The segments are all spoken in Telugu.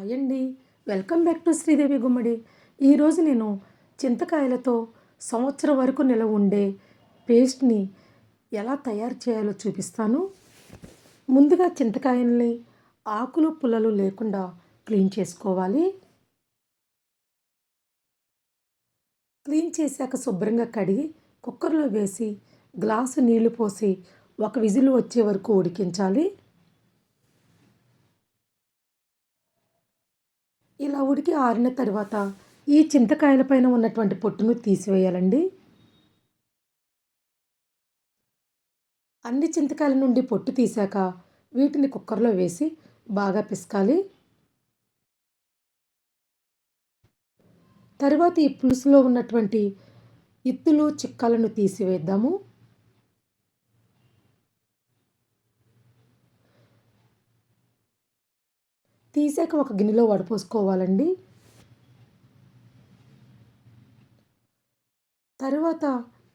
హాయ్ అండి. Welcome back to Sridevi Gummadi. ఈరోజు నేను చింతకాయలతో సంవత్సరం వరకు నిలవ ఉండే పేస్ట్ని ఎలా తయారు చేయాలో చూపిస్తాను. ముందుగా చింతకాయల్ని ఆకులు పుల్లలు లేకుండా క్లీన్ చేసుకోవాలి. క్లీన్ చేశాక శుభ్రంగా కడిగి కుక్కర్లో వేసి గ్లాసు నీళ్ళు పోసి ఒక విజిల్ వచ్చే వరకు ఉడికించాలి. ఇలా ఉడికి ఆరిన తర్వాత ఈ చింతకాయల పైన ఉన్నటువంటి పొట్టును తీసివేయాలండి. అన్ని చింతకాయల నుండి పొట్టు తీశాక వీటిని కుక్కర్లో వేసి బాగా పిసకాలి. తర్వాత ఈ పులుసులో ఉన్నటువంటి ఇత్తులు చిక్కలను తీసివేద్దాము. తీసాక ఒక గిన్నెలో వడపోసుకోవాలండి. తర్వాత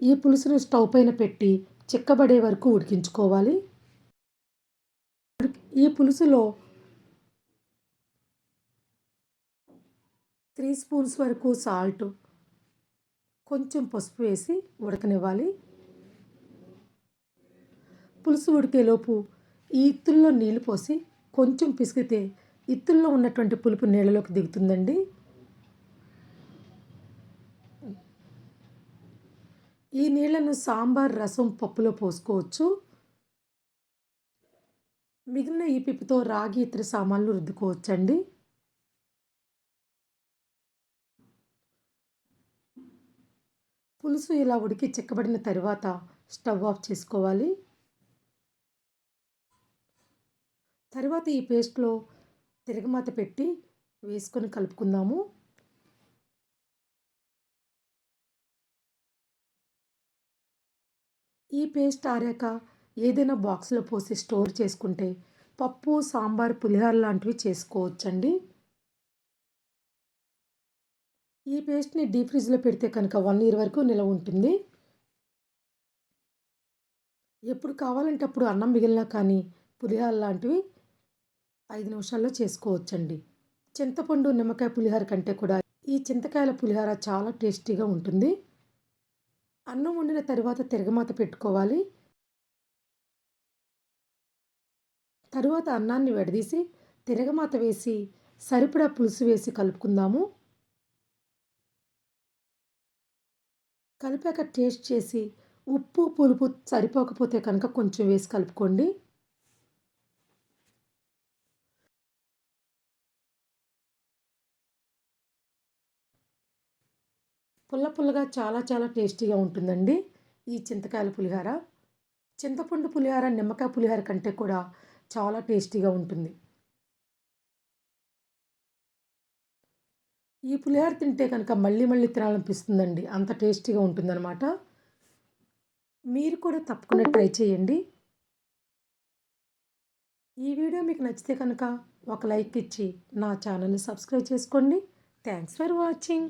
ఈ పులుసును స్టవ్ పైన పెట్టి చిక్కబడే వరకు ఉడికించుకోవాలి. ఈ పులుసులో త్రీ స్పూన్స్ వరకు సాల్ట్ కొంచెం పసుపు వేసి ఉడకనివ్వాలి. పులుసు ఉడికేలోపు ఈ ఇత్తుల్లో నీళ్ళు పోసి కొంచెం పిసికితే ఇత్తుల్లో ఉన్నటువంటి పులుపు నీళ్ళలోకి దిగుతుందండి. ఈ నీళ్ళను సాంబార్ రసం పప్పులో పోసుకోవచ్చు. మిగిలిన ఈ పిప్పుతో రాగి ఇతర సామాన్లు రుద్దుకోవచ్చండి. పులుసు ఇలా ఉడికి చిక్కబడిన తర్వాత స్టవ్ ఆఫ్ చేసుకోవాలి. తర్వాత ఈ పేస్ట్లో తిరగమాత పెట్టి వేసుకొని కలుపుకుందాము. ఈ పేస్ట్ ఆరాక ఏదైనా బాక్స్లో పోసి స్టోర్ చేసుకుంటే పప్పు సాంబార్ పులిహోర లాంటివి చేసుకోవచ్చండి. ఈ పేస్ట్ని డీప్ ఫ్రిడ్జ్లో పెడితే కనుక వన్ ఇయర్ వరకు నిలవ ఉంటుంది. ఎప్పుడు కావాలంటే అప్పుడు అన్నం మిగిలినా కానీ పులిహోర లాంటివి ఐదు నిమిషాల్లో చేసుకోవచ్చండి. చింతపండు నిమ్మకాయ పులిహోర కంటే కూడా ఈ చింతకాయల పులిహోర చాలా టేస్టీగా ఉంటుంది. అన్నం వండిన తర్వాత తిరగమాత పెట్టుకోవాలి. తరువాత అన్నాన్ని విడదీసి తిరగమాత వేసి సరిపడా పులుసు వేసి కలుపుకుందాము. కలిపాక టేస్ట్ చేసి ఉప్పు పులుపు సరిపోకపోతే కనుక కొంచెం వేసి కలుపుకోండి. పుల్ల పుల్లగా చాలా చాలా టేస్టీగా ఉంటుందండి ఈ చింతకాయల పులిహార. చింతపండు పులిహార నిమ్మకాయ పులిహార కంటే కూడా చాలా టేస్టీగా ఉంటుంది. ఈ పులిహార తింటే కనుక మళ్ళీ మళ్ళీ తినాలనిపిస్తుందండి. అంత టేస్టీగా ఉంటుందన్నమాట. మీరు కూడా తప్పకుండా ట్రై చేయండి. ఈ వీడియో మీకు నచ్చితే కనుక ఒక లైక్ ఇచ్చి నా ఛానల్ని సబ్స్క్రైబ్ చేసుకోండి. Thanks for watching